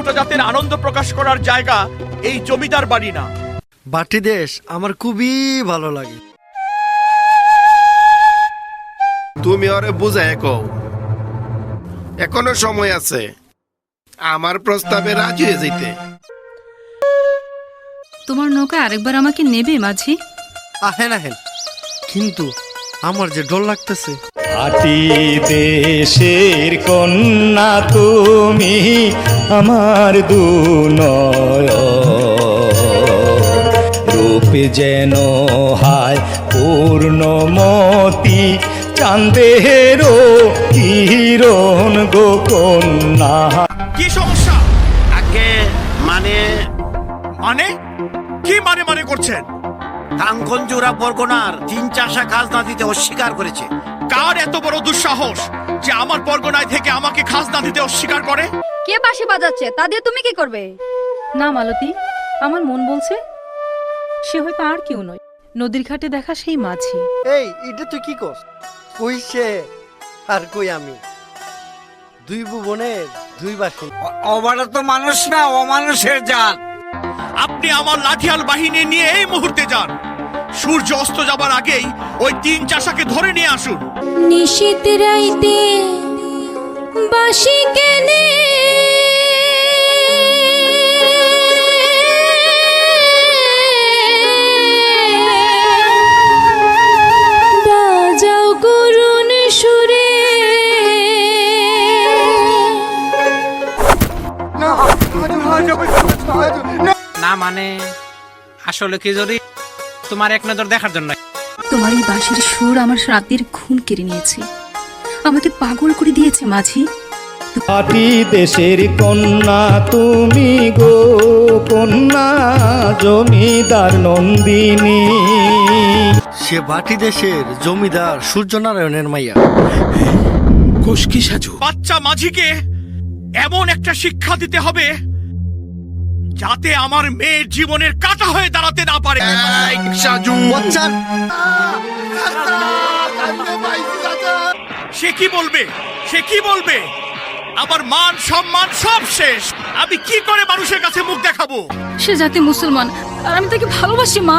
গোটা জাতের আনন্দ প্রকাশ করার জায়গা এই জমিদার বাড়ি না। বাটি দেশ আমার খুবই ভালো লাগে। তুমি ওরে বুঝায় কও। এখনও সময় আছে। আমার প্রস্তাবে রাজি হয়ে যেতে। তোমার নৌকা আরেকবার আমাকে নেবে মাঝি? আহেন আহেন। কিন্তু আমার যে ডর লাগতেছে আটি দেশের কন্যা তুমি আমার দু রূপে যেন হায় পূর্ণমতি চাঁদেরও কিরণ গো কন্যা। কি সমস্যা? আগে মানে মানে? কি মানে মানে করছেন? কাঙ্কনজোড়া বরগনার তিন চাষা খাজনা দিতে অস্বীকার করেছে। কার এত বড় দুঃসাহস যে আমার পরগনায় থেকে আমাকে খাজনা দিতে অস্বীকার করে? কে বাঁশি বাজাচ্ছে? তা দিয়ে তুমি কি করবে? না মালতী। আমার মন বলছে সে হয়তো আর কেউ নয়। নদীর ঘাটে দেখা সেই মাঝি। এই এটা তুই কি কস কই সে? আর কই আমি? দুই ভুবনের দুই বাসী অবারা তো মানুষ না অমানুষের জাত। আপনি আমার লাঠিয়াল বাহিনী নিয়ে এই মুহূর্তে যান। সূর্য অস্ত যাবার আগেই ওই তিন চাষাকে ধরে নিয়ে আসুন। নিশীত রাইতে বাঁশি কেনে। করুণ সুরে। না মানে আসলে কি যদি তোমার এক নজর দেখার জন্য তোমার এই বাঁশির সুর আমার রাতের ঘুম কেড়ে নিয়েছে। আমাকে পাগল করে দিয়েছে মাঝি। আটি দেশের কন্যা তুমি গো কন্যা জমিদার নন্দিনী। সে বাটি দেশের জমিদার সূর্যনারায়ণের মাইয়া। খুশকি সাজু। বাচ্চা মাঝিকে এমন একটা শিক্ষা দিতে হবে যাতে আমার মেয়ের জীবনের কাটা হয়ে দাঁড়াতে না পারে। সাজু। সে কি বলবে? সে কি বলবে? আমার মান সম্মান সব শেষ। আমি কি করে মানুষের কাছে মুখ দেখাবো? সে জাতি মুসলমান আর আমি তাকে ভালোবাসি মা।